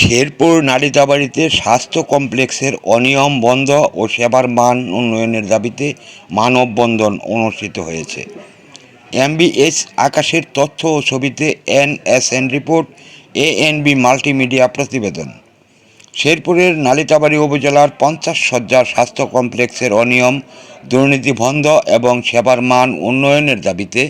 শেরপুর নালিতাবাড়িতে স্বাস্থ্য কমপ্লেক্সের অনিয়ম বন্ধ ও সেবার মান উন্নয়নের দাবিতে মানববন্ধন অনুষ্ঠিত হয়েছে। এমবিএস আকাশের তথ্য ও ছবিতে এনএসএন রিপোর্ট, এএনবি মাল্টিমিডিয়া প্রতিবেদন। শেরপুরের নালিতাবাড়ি উপজেলার পঞ্চাশ শয্যার স্বাস্থ্য কমপ্লেক্সের অনিয়ম, দুর্নীতি বন্ধ এবং সেবার মান উন্নয়নের দাবিতে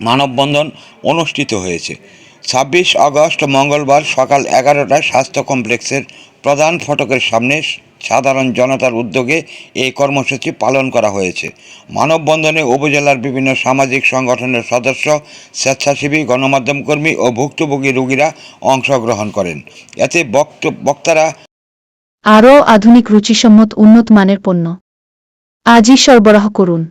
মানববন্ধন অনুষ্ঠিত হয়েছে। ছাব্বিশ আগস্ট মঙ্গলবার সকাল এগারোটায় স্বাস্থ্য কমপ্লেক্সের প্রধান ফটকের সামনে সাধারণ জনতার উদ্যোগে এই কর্মসূচি পালন করা হয়েছে। মানববন্ধনে উপজেলার বিভিন্ন সামাজিক সংগঠনের সদস্য, স্বেচ্ছাসেবী, গণমাধ্যম কর্মী ও ভুক্তভোগী রোগীরা অংশগ্রহণ করেন। এতে বক্ত, বক্তারা আরও আধুনিক রুচিসম্মত উন্নত মানের পণ্য। আজই সরবরাহ করুন।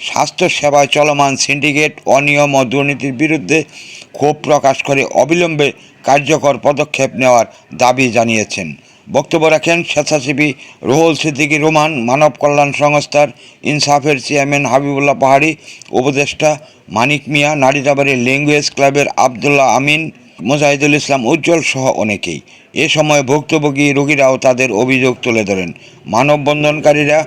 স্বাস্থ্য সেবায় চলমান সিন্ডিকেট অনিয়ম ও দুর্নীতির বিরুদ্ধে ক্ষোভ প্রকাশ করে অবিলম্বে কার্যকর পদক্ষেপ নেওয়ার দাবি জানিয়েছেন। বক্তব্য রাখেন স্বেচ্ছাসেবী রুহুল সিদ্দিকী রোমান, মানব কল্যাণ সংস্থার ইনসাফের চেয়ারম্যান হাবিবুল্লাহ পাহাড়ি, উপদেষ্টা মানিক মিয়া নারীদাবাড়ির ল্যাঙ্গুয়েজ ক্লাবের আবদুল্লাহ আমিন, মুজাহিদুল ইসলাম উজ্জ্বল সহ অনেকেই। এ সময় ভুক্তভোগী রোগীরাও তাদের অভিযোগ তুলে ধরেন। মানববন্ধনকারীরা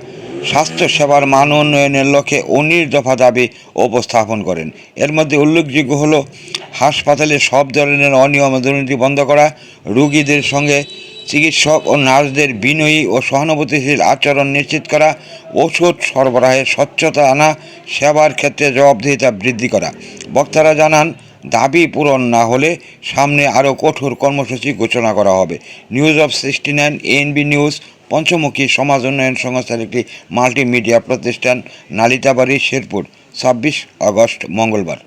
স্বাস্থ্যসেবার মান উন্নয়নের লক্ষ্যে উনিশ দফা দাবি উপস্থাপন করেন। এর মধ্যে উল্লেখযোগ্য হলো, হাসপাতালে সব ধরনের অনিয়ম দুর্নীতি বন্ধ করা, রোগীদের সঙ্গে চিকিৎসক ও নার্সদের বিনয়ী ও সহানুভূতিশীল আচরণ নিশ্চিত করা, ওষুধ সরবরাহে স্বচ্ছতা আনা, সেবার ক্ষেত্রে জবাবদিহিতা বৃদ্ধি করা। বক্তারা জানান, দাবি পূরণ না হলে সামনে আরও কঠোর কর্মসূচি ঘোষণা করা হবে। News of sixty nine, ANB news পঞ্চমুখী সমাজ উন্নয়ন সংস্থার একটি মাল্টিমিডিয়া প্রতিষ্ঠান নালিতাবাড়ি শেরপুর ছাব্বিশ আগস্ট মঙ্গলবার।